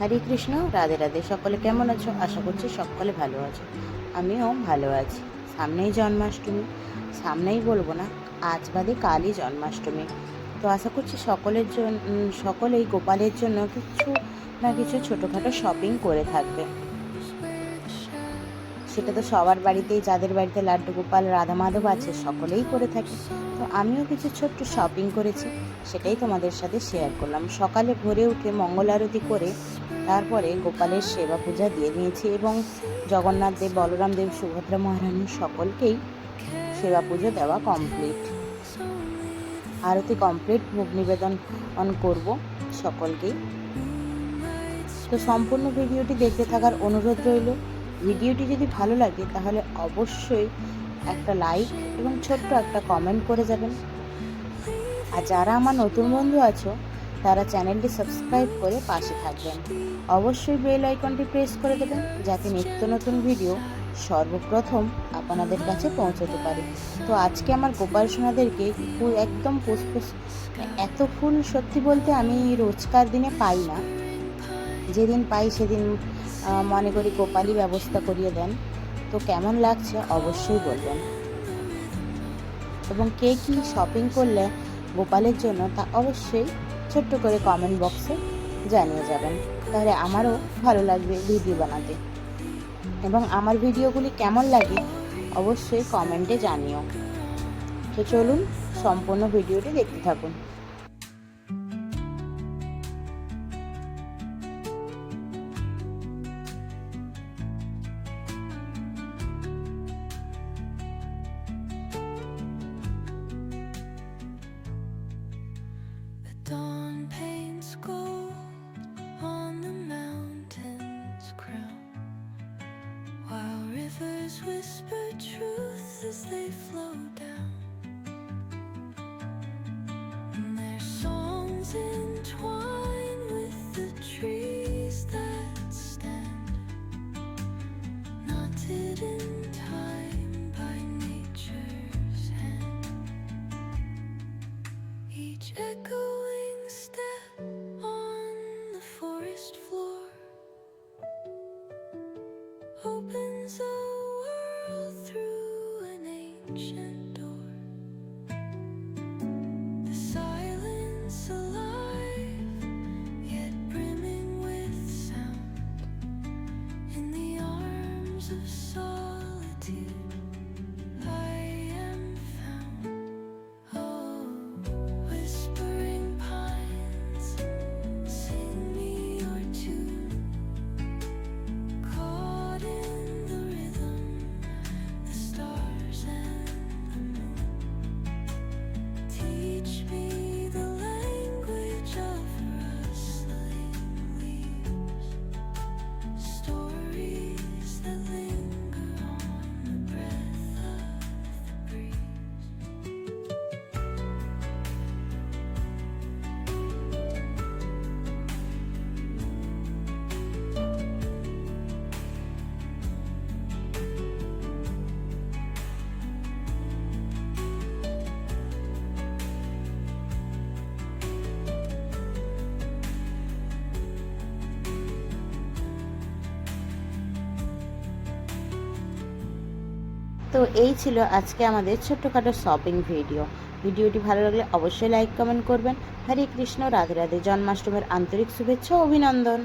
হরে কৃষ্ণ, রাধে রাধে। সকলে কেমন আছো? আশা করছি সকলে ভালো আছো। আমিও ভালো আছি। সামনেই জন্মাষ্টমী। সামনেই বলব না, আজ বাদে কালই জন্মাষ্টমী। তো আশা করছি সকলের জন্য সকলেই গোপালের জন্য কিছু না কিছু ছোটোখাটো শপিং করে থাকবে। সেটা তো সবার বাড়িতেই, যাদের বাড়িতে লাড্ডু গোপাল, রাধা মাধব আছে, সকলেই করে থাকে। তো আমিও কিছু ছোট্ট শপিং করেছি, সেটাই তোমাদের সাথে শেয়ার করলাম। সকালে ভোরে উঠে মঙ্গল আরতি করে তারপরে গোপালের সেবা পূজা দিয়ে নিয়েছি এবং জগন্নাথ দেব, বলরাম দেব, সুভদ্রা মহারানী সকলকেই সেবা পুজো দেওয়া কমপ্লিট আরতি কমপ্লিট ভোগ নিবেদন অন করব সকলকেই। তো সম্পূর্ণ ভিডিওটি দেখতে থাকার অনুরোধ রইল। ভিডিওটি যদি ভালো লাগে তাহলে অবশ্যই একটা লাইক এবং ছোট্ট একটা কমেন্ট করে যাবেন। আর যারা আমার নতুন বন্ধু আছো তারা চ্যানেলটি সাবস্ক্রাইব করে পাশে থাকবেন। অবশ্যই বেল আইকনটি প্রেস করে দেবেন যাতে নিত্য নতুন ভিডিও সর্বপ্রথম আপনাদের কাছে পৌঁছতে পারে। তো আজকে আমার গোপাল সোনাদেরকে ফুল একদম পুষ্পুষ এত ফুল সত্যি বলতে আমি রোজকার দিনে পাই না। যেদিন পাই সেদিন মনে করি গোপালই ব্যবস্থা করিয়ে দেন। তো কেমন লাগছে অবশ্যই বলবেন। এবং কে কী শপিং করলে গোপালের জন্য তা অবশ্যই ছোট্ট করে কমেন্ট বক্সে জানিয়ে যাবেন। তাহলে আমারও ভালো লাগবে ভিডিও বানাতে। এবং আমার ভিডিওগুলি কেমন লাগে অবশ্যই কমেন্টে জানিও। তো চলুন, সম্পূর্ণ ভিডিওটি দেখতে থাকুন। Whisper truth as they flow down. And their songs entwine with the trees that stand, knotted in time by nature's hand. Each echoing step on the forest floor opens an The silence alive, yet brimming with sound. In the arms of তো এই ছিল আজকে আমাদের ছোট্টখাটো shopping video ভিডিওটি ভালো লাগলে অবশ্যই like comment করবেন। হরে কৃষ্ণ, রাধে রাধে, জন্মাষ্টমীর আন্তরিক শুভেচ্ছা অভিনন্দন।